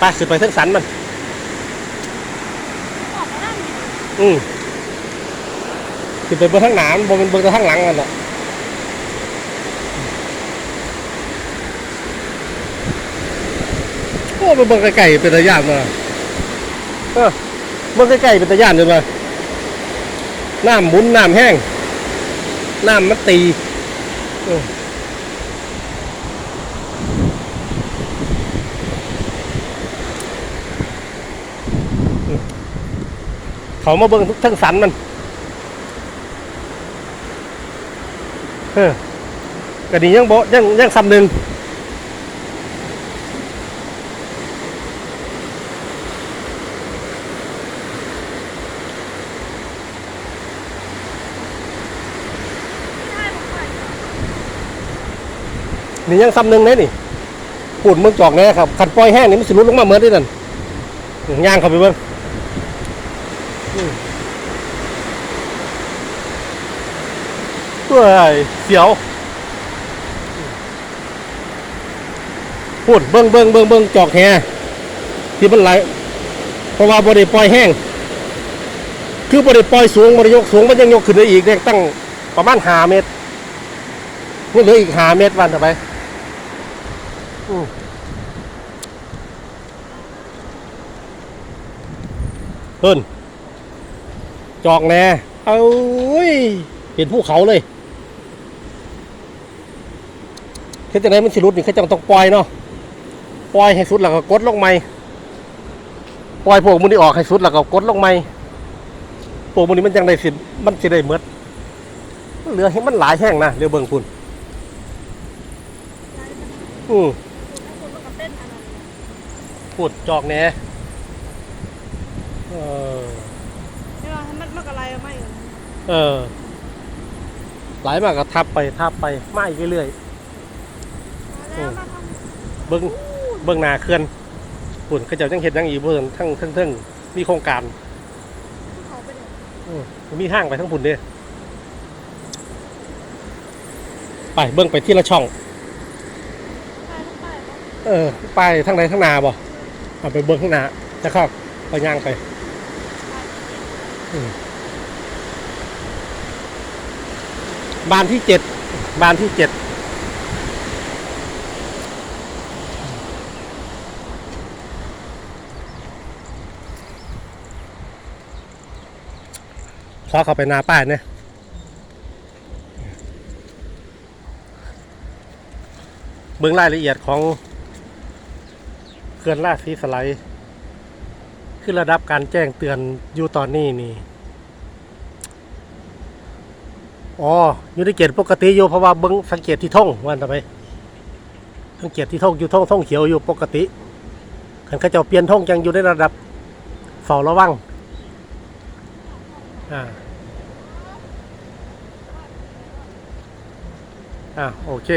ไปขึ้นไปเทั้งสันมันออกมาได้ไหมอืมขึ้นไปเบื้องข้างหน้ามันบนเบื้องข้างหลังกันอะโอ้ไปเบื้องไกลๆเป็นตะย่านมาเออเบื้องไกลๆเป็นตะย่านเลยมาน้ำหมุนน้ำแห้ง น้ำมันตีเออ เขามาเบิ่งทุกทั้งสันมันเออกระดียังโบยังยังซ้ำหนึ่งนี่ยังซ้ำหนึ่งเลยนี่ปูดเมืองจอกแน่ครับขันปล่อยแห้งนี่มันสิรุดลงมาเหมือนด้วยนั่นย่างเข้าไปเบิ่ง เฮ้ยเสียวพูดเบิ่งเบิ่งเบิ่งเบิ่งจอกแฮที่มันไหลเพราะว่าบริปล่อยแห้ง คือบริปล่อยสูงบริยกสูงมันยังยกขึ้นได้อีกเนี่ยตั้งประมาณหาเมตรนี่เหลืออีกหาเมตรวันต่อไปอืมเพิ่น จอกแน่เอายเห็นภูเขาเลยเฮ็ดจังไดมันสิรุดนี่เขาจะต้องปล่อยเนาะปล่อยให้สุดแล้วก็กดลงใหม่ปล่อยพวกมันนี่ออกให้สุดแล้วก็กดลงใหม่พวกมันนี่มันจังได้สิมันสิได้เมดมันเหลือให้มันหลายแห้งนะเดี๋ยวเบิ่งพุ่นอืมแล้วคนก็เต้นอะไรพูดจอกแหน่เออ เวลามันมันก็ไล่ไม่เออไหลมากก็ทับไปทับไปไหม้เรื่อยแล้วมาทๆเบิ้งเบิ้งหนาเคลื่อนปุ่นเขาเจะยังเห็นยังอีกเบิ้งทั้งทั้งทั้งมีโครงการำเขาไปเดี๋ยวอืมมีห้างไปทั้งปุ่นเด้ไปเบิ้งไปที่ละช่องไปต้องไปต้องเออไปทั้งใดทั้งนาบ่เอาไปเบิ้งข้างหน้าจะเข้าไปย่างไป บานที่เจ็ดบานที่เจ็ดขอเขาไปนาป้ายเนี่ยเบื้องรายละเอียดของเขื่อนราชสีสไลด์คือระดับการแจ้งเตือนอยู่ตอนนี้นี่ อ๋ออยู่ในเกตปกติอยู่เพราะว่าเบิ้งสังเกตที่ท่องวันทำไมสังเกตที่ท่องอยู่ท่องท่องเขียวอยู่ปกติขันเขาเจ้าเปลี่ยนท่องยังอยู่ในระดับเฝ้าระวังอ่าอ่าโอเค